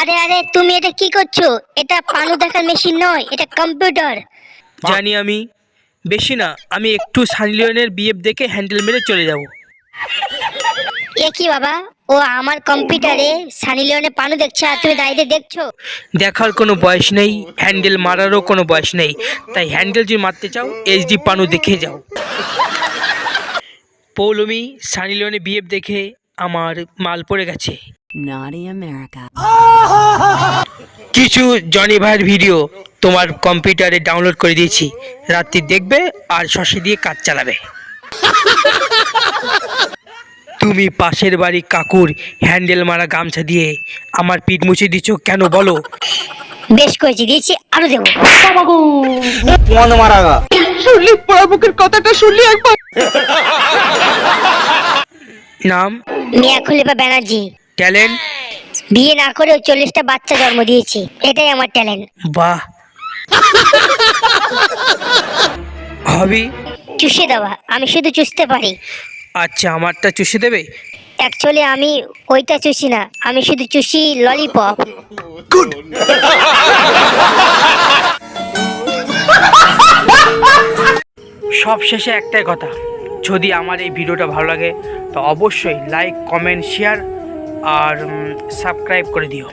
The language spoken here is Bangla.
আরে আরে তুমি এটা কি করছ? এটা পানু দেখার মেশিন নয় এটা কম্পিউটার জানি আমি। বেশি না আমি একটু সানি লিওনের বিএফ দেখে হ্যান্ডেল মেরে চলে যাব। এ কি বাবা? ও আমার কম্পিউটারে সানি লিওনে পানু দেখছে আর তুমি দাঁড়িয়ে দেখছ? দেখার কোনো বয়স নেই হ্যান্ডেল মারারও কোনো বয়স নেই। তাই হ্যান্ডেল যদি মারতে চাও এইচডি পানু দেখে যাও। পৌলমি সানি লিওনে বিএফ দেখে আমার মাল পড়ে গেছে। কিছু জনি ভাইয়ের ভিডিও তোমার কম্পিউটারে ডাউনলোড করে দিয়েছি। রাত্রি দেখবে আর শসে দিয়ে কাজ চালাবে। তুমি পাশের বাড়ি কাকুর হ্যান্ডেল মারা গামছা দিয়ে আমার পিঠ মুছে দিচ্ছ কেন বলো? বেশ করেছি দিয়েছি আরও দেবো। নাম? Mia Khalifa Banerjee. ট্যালেন্ট? বিয়ে না করেও চল্লিশটা বাচ্চা জন্ম দিয়েছি। এটাই আমার ট্যালেন্ট। বাহ। হবি? চুষে দেওয়া। আমি শুধু চুষতে পারি। আচ্ছা আমারটা চুষে দেবে? অ্যাকচুয়ালি আমি ওইটা চুষি না। আমি শুধু চুষি ললিপপ। সব শেষে একটাই কথা। যদি আমার এই ভিডিওটা ভালো লাগে, তো অবশ্যই লাইক কমেন্ট শেয়ার আর সাবস্ক্রাইব করে দিও।